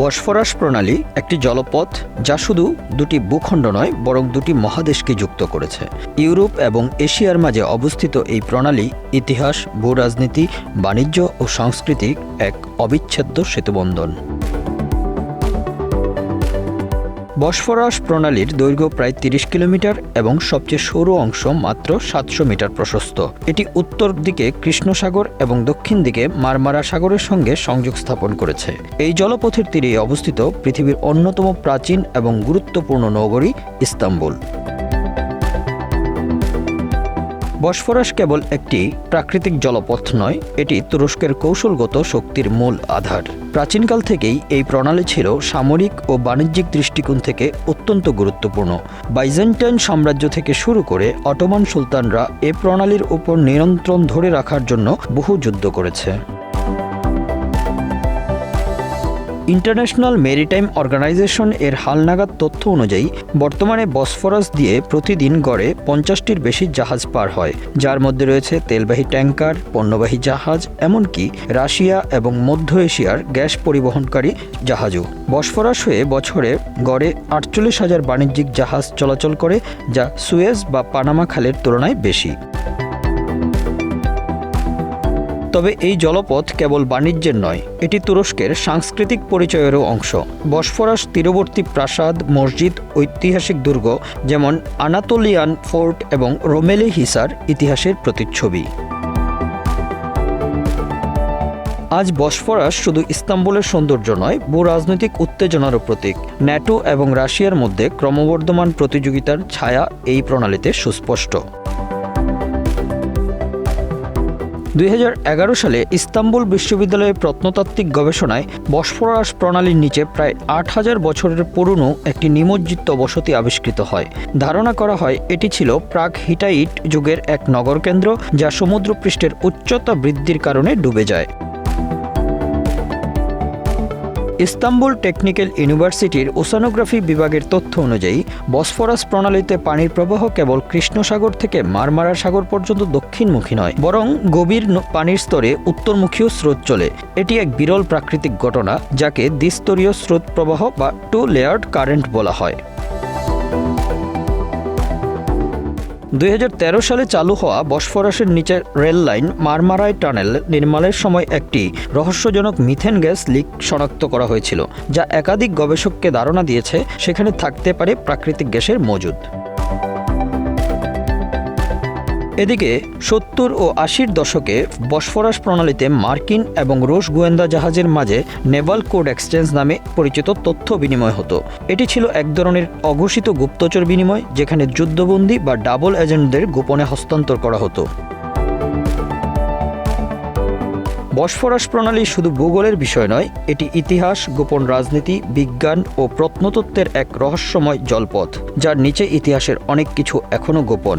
Bosphorus প্রণালী একটি জলপথ যা শুধু দুটি ভূখণ্ড নয়, বরং দুটি মহাদেশকে যুক্ত করেছে। ইউরোপ এবং এশিয়ার মাঝে অবস্থিত এই প্রণালী ইতিহাস, ভূরাজনীতি, বাণিজ্য ও সাংস্কৃতিক এক অবিচ্ছেদ্য সেতুবন্ধন। বসফরাস প্রণালীর দৈর্ঘ্য প্রায় তিরিশ কিলোমিটার এবং সবচেয়ে সরু অংশ মাত্র সাতশো মিটার প্রশস্ত। এটি উত্তর দিকে কৃষ্ণসাগর এবং দক্ষিণ দিকে মারমারা সাগরের সঙ্গে সংযোগ স্থাপন করেছে। এই জলপথের তীরে অবস্থিত পৃথিবীর অন্যতম প্রাচীন এবং গুরুত্বপূর্ণ নগরী ইস্তাম্বুল। বসফরাস কেবল একটি প্রাকৃতিক জলপথ নয়, এটি তুরস্কের কৌশলগত শক্তির মূল আধার। প্রাচীনকাল থেকেই এই প্রণালী ছিল সামরিক ও বাণিজ্যিক দৃষ্টিকোণ থেকে অত্যন্ত গুরুত্বপূর্ণ। বাইজেন্টাইন সাম্রাজ্য থেকে শুরু করে অটোমান সুলতানরা এ প্রণালীর উপর নিয়ন্ত্রণ ধরে রাখার জন্য বহু যুদ্ধ করেছে। ইন্টারন্যাশনাল মেরিটাইম অর্গানাইজেশন এর হালনাগাদ তথ্য অনুযায়ী, বর্তমানে বসফরাস দিয়ে প্রতিদিন গড়ে পঞ্চাশটির বেশি জাহাজ পার হয়। যার মধ্যে রয়েছে তেলবাহী ট্যাঙ্কার পণ্যবাহী জাহাজ, এমনকি রাশিয়া এবং মধ্য এশিয়ার গ্যাস পরিবহনকারী জাহাজও। বসফরাস হয়ে বছরে গড়ে আটচল্লিশ হাজার বাণিজ্যিক জাহাজ চলাচল করে, যা সুয়েজ বা পানামা খালের তুলনায় বেশি। তবে এই জলপথ কেবল বাণিজ্যের নয়, এটি তুরস্কের সাংস্কৃতিক পরিচয়েরও অংশ। বসফরাস তীরবর্তী প্রাসাদ, মসজিদ, ঐতিহাসিক দুর্গ যেমন আনাতোলিয়ান ফোর্ট এবং রোমেলি হিসার ইতিহাসের প্রতিচ্ছবি। আজ বসফরাস শুধু ইস্তাম্বুলের সৌন্দর্য নয়, ভূ রাজনৈতিক উত্তেজনারও প্রতীক। ন্যাটো এবং রাশিয়ার মধ্যে ক্রমবর্ধমান প্রতিযোগিতার ছায়া এই প্রণালীতে সুস্পষ্ট। দুই হাজার এগারো সালে ইস্তাম্বুল বিশ্ববিদ্যালয়ের প্রত্নতাত্ত্বিক গবেষণায় বসফরাস প্রণালীর নিচে প্রায় আট হাজার বছরের পুরনো একটি নিমজ্জিত বসতি আবিষ্কৃত হয়। ধারণা করা হয় এটি ছিল প্রাক হিটাইট যুগের এক নগরকেন্দ্র যা সমুদ্রপৃষ্ঠের উচ্চতা বৃদ্ধির কারণে ডুবে যায়। ইস্তাম্বুল টেকনিক্যাল ইউনিভার্সিটির ওসানোগ্রাফি বিভাগের তথ্য অনুযায়ী, বসফরাস প্রণালীতে পানির প্রবাহ কেবল কৃষ্ণসাগর থেকে মারমারা সাগর পর্যন্ত দক্ষিণমুখী নয়, বরং গভীর পানির স্তরে উত্তরমুখীও স্রোত চলে। এটি এক বিরল প্রাকৃতিক ঘটনা, যাকে দ্বিস্তরীয় স্রোত প্রবাহ বা টু লেয়ার্ড কারেন্ট বলা হয়। দুই হাজার তেরো সালে চালু হওয়া বসফরাসের নিচে রেল লাইন মারমারাই টানেল নির্মাণের সময় একটি রহস্যজনক মিথেন গ্যাস লিক শনাক্ত করা হয়েছিল, যা একাধিক গবেষককে ধারণা দিয়েছে সেখানে থাকতে পারে প্রাকৃতিক গ্যাসের মজুদ। এদিকে সত্তর ও আশির দশকে বসফরাস প্রণালীতে মার্কিন এবং রুশ গোয়েন্দা জাহাজের মাঝে নেভাল কোড এক্সচেঞ্জ নামে পরিচিত তথ্য বিনিময় হতো। এটি ছিল এক ধরনের অঘোষিত গুপ্তচর বিনিময়, যেখানে যুদ্ধবন্দী বা ডাবল এজেন্টদের গোপনে হস্তান্তর করা হতো। বসফরাস প্রণালী শুধু ভূগোলের বিষয় নয়, এটি ইতিহাস, গোপন রাজনীতি, বিজ্ঞান ও প্রত্নতত্ত্বের এক রহস্যময় জলপথ, যার নিচে ইতিহাসের অনেক কিছু এখনও গোপন।